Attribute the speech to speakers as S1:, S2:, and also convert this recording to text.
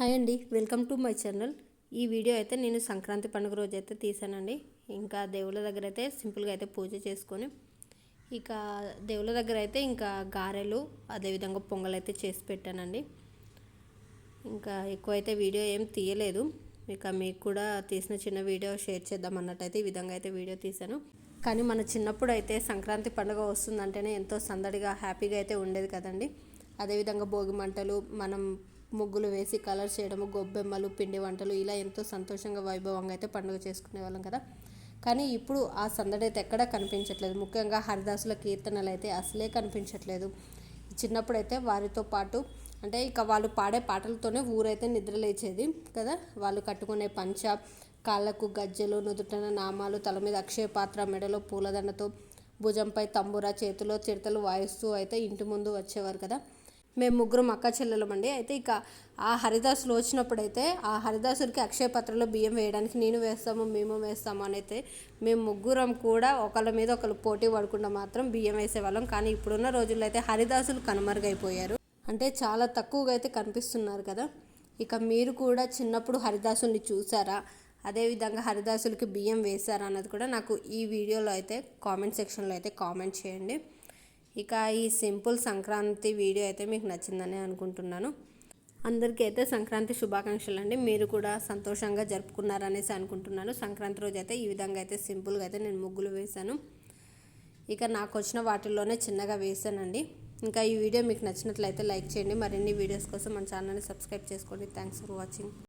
S1: Hi అండి welcome to my channel. ఈ video అయితే నేను సంక్రాంతి పండుగ రోజు అయితే తీసానండి. ఇంకా దేవుళ్ళ దగ్గర అయితే సింపుల్గా అయితే పూజ చేసుకొని ఇక దేవుళ్ళ దగ్గర అయితే ఇంకా గారెలు అదేవిధంగా పొంగల్ అయితే చేసి పెట్టానండి. ఇంకా ఎక్కువ అయితే వీడియో ఏం తీయలేదు. ఇక మీకు కూడా తీసిన చిన్న వీడియో షేర్ చేద్దాం అన్నట్టయితే ఈ విధంగా అయితే వీడియో తీశాను. కానీ మన చిన్నప్పుడు అయితే సంక్రాంతి పండుగ వస్తుందంటేనే ఎంతో సందడిగా హ్యాపీగా అయితే ఉండేది కదండి. అదేవిధంగా భోగి మంటలు మనం ముగ్గులు వేసి కలర్ చేయడము గొబ్బెమ్మలు పిండి వంటలు ఇలా ఎంతో సంతోషంగా వైభవంగా అయితే పండుగ చేసుకునే వాళ్ళం కదా. కానీ ఇప్పుడు ఆ సందడి అయితే ఎక్కడా కనిపించట్లేదు. ముఖ్యంగా హరిదాసుల కీర్తనలు అయితే అసలే కనిపించట్లేదు. చిన్నప్పుడైతే వారితో పాటు అంటే ఇక వాళ్ళు పాడే పాటలతోనే ఊరైతే నిద్రలేచేది కదా. వాళ్ళు కట్టుకునే పంచ కాళ్ళకు గజ్జెలు నుదుటన నామాలు తల మీద అక్షయ పాత్ర మెడలో పూలదండతో భుజంపై తంబుర చేతిలో చిడతలు వాయిస్తూ అయితే ఇంటి ముందు వచ్చేవారు కదా. మేము ముగ్గురం అక్క చెల్లెలమండి అయితే ఇక ఆ హరిదాసులు వచ్చినప్పుడైతే ఆ హరిదాసుడికి అక్షయ పత్రలో బియ్యం వేయడానికి నేను వేస్తాము మేము వేస్తాము అని అయితే మేము ముగ్గురం కూడా ఒకళ్ళ మీద ఒకళ్ళు పోటీ పడకుండా మాత్రం బియ్యం వేసేవాళ్ళం. కానీ ఇప్పుడున్న రోజుల్లో అయితే హరిదాసులు కనుమరుగైపోయారు. అంటే చాలా తక్కువగా అయితే కనిపిస్తున్నారు కదా. ఇక మీరు కూడా చిన్నప్పుడు హరిదాసుల్ని చూసారా? అదేవిధంగా హరిదాసులకి బియ్యం వేశారా అన్నది కూడా నాకు ఈ వీడియోలో అయితే కామెంట్ సెక్షన్లో అయితే కామెంట్ చేయండి. ఇక ఈ సింపుల్ సంక్రాంతి వీడియో అయితే మీకు నచ్చిందని అనుకుంటున్నాను. అందరికీ అయితే సంక్రాంతి శుభాకాంక్షలు అండి మీరు కూడా సంతోషంగా జరుపుకున్నారనేసి అనుకుంటున్నాను. సంక్రాంతి రోజు అయితే ఈ విధంగా అయితే సింపుల్గా అయితే నేను ముగ్గులు వేశాను. ఇక నాకు వచ్చిన వాటిల్లోనే చిన్నగా వేశానండి. ఇంకా ఈ వీడియో మీకు నచ్చినట్లయితే లైక్ చేయండి. మరిన్ని వీడియోస్ కోసం మన ఛానల్ని సబ్స్క్రైబ్ చేసుకోండి. Thanks for watching.